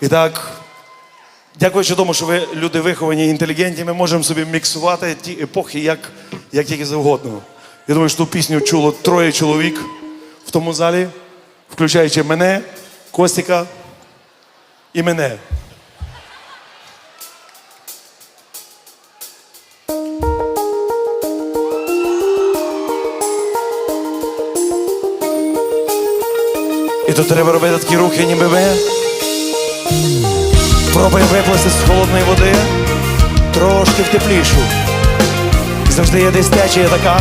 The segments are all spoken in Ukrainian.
І так, дякуючи тому, що ви люди виховані і інтелігентні, ми можемо собі міксувати ті епохи як, як тільки завгодно. Я думаю, що ту пісню чуло троє чоловік в тому залі, включаючи мене, Костіка і мене. І тут треба робити такі рухи, ніби ви. Пробуємо виплисти з холодної води трошки в теплішу. Завжди є десь течія така,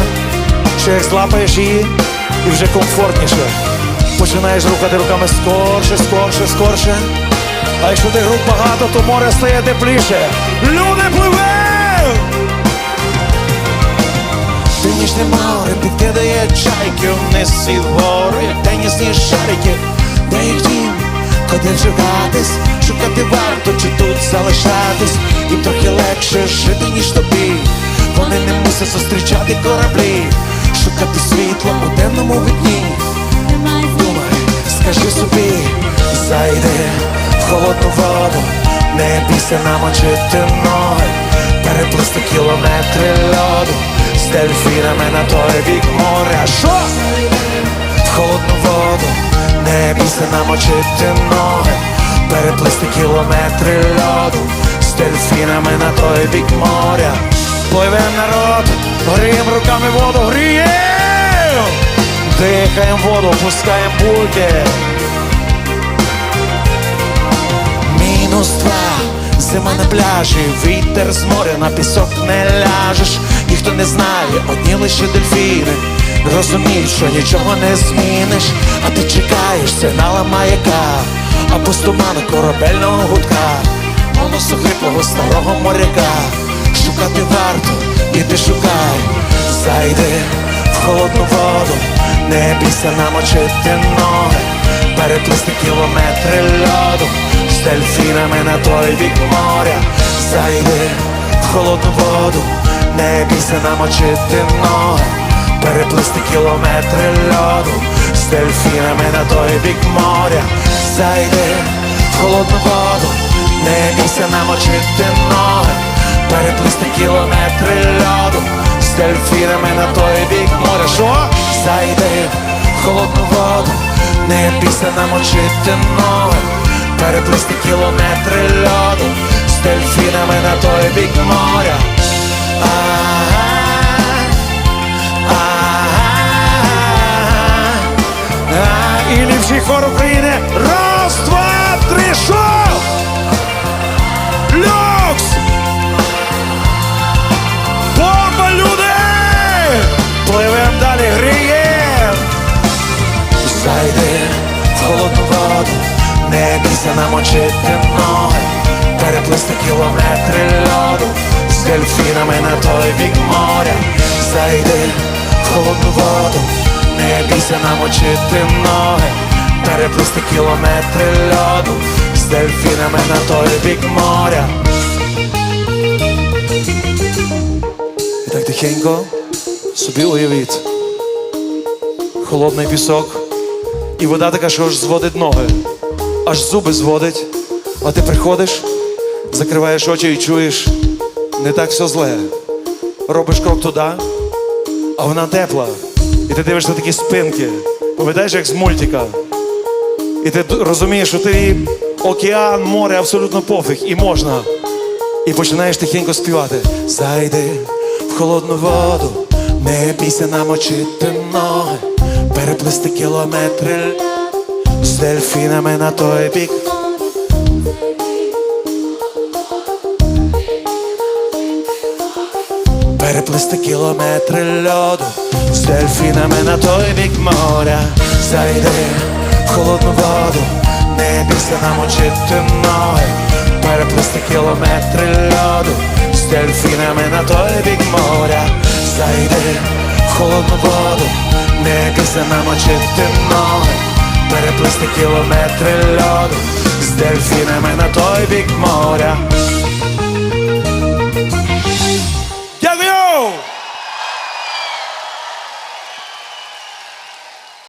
що як злапаєш її і вже комфортніше. Починаєш рухати руками скорше, скорше, скорше. А якщо тих рук багато, то море стає тепліше. Люди пливе! Північне море підкидає чайки вниз і як тенісні шарики, де їх дім, куди вживатись, шукати варто чи тут залишатись, їм трохи легше жити, ніж тобі. Вони не мусять зустрічати кораблі, шукати світло у темному вікні. Думай, скажи собі, зайди в холодну воду, не бійся намочити ноги, переплисти кілометри льоду. З дельфінами на той бік намочити ноги, переплисти кілометри льоду з дельфінами на той бік моря. Пливе народ, грієм руками воду, грієм! Дихаєм воду, пускаєм бульки. Мінус два, зима на пляжі, вітер з моря на пісок не ляжеш. Ніхто не знає, одні лише дельфіни. Розуміють, що нічого не зміниш, а ти чекаєш сигнала маяка, з туману корабельного гудка, голосу хриплого старого моряка. Шукати варто, іди шукай, зайди в холодну воду, не бійся намочити ноги, переплисти кілометри льоду. З дельфінами на той бік моря, зайди в холодну воду, не бійся намочити ноги, переплисти кілометри льоду з дельфінами на той бік моря, зайди в холодну воду, не бійся намочити ноги, переплисти кілометри льоду з дельфінами на той бік моря. Що? Зайди в холодну воду, не бійся намочити ноги, переплисти кілометри льоду з дельфінами на той бік моря. Ага. Хор України. Раз, два, три, що? Люкс! Бомба, люди! Пливем далі, грієм! Зайди в холодну воду, не бійся намочити ноги, переплисти кілометри льоду з дельфінами на той бік моря. Зайди в холодну воду, не бійся намочити ноги, переплисти кілометри льоду з дельфінами на той бік моря. І так тихенько собі уявіть. Холодний пісок. І вода така, що аж зводить ноги, аж зуби зводить. А ти приходиш, закриваєш очі і чуєш, не так все зле. Робиш крок туди, а вона тепла. І ти дивишся такі спинки. Пам'ятаєш, як з мультика. І ти розумієш, що ти океан, море абсолютно пофіг, і можна. І починаєш тихенько співати. Зайди в холодну воду, не бійся намочити ноги, переплисти кілометри з дельфінами на той бік. Переплисти кілометри льоду з дельфінами на той бік моря. Зайди холодну воду, не бійся намочити ноги, переплисти кілометри льоду. З дельфінами на той бік моря. Зайди в холодну воду, не бійся намочити ноги, переплисти кілометри льоду. З дельфінами на той бік моря.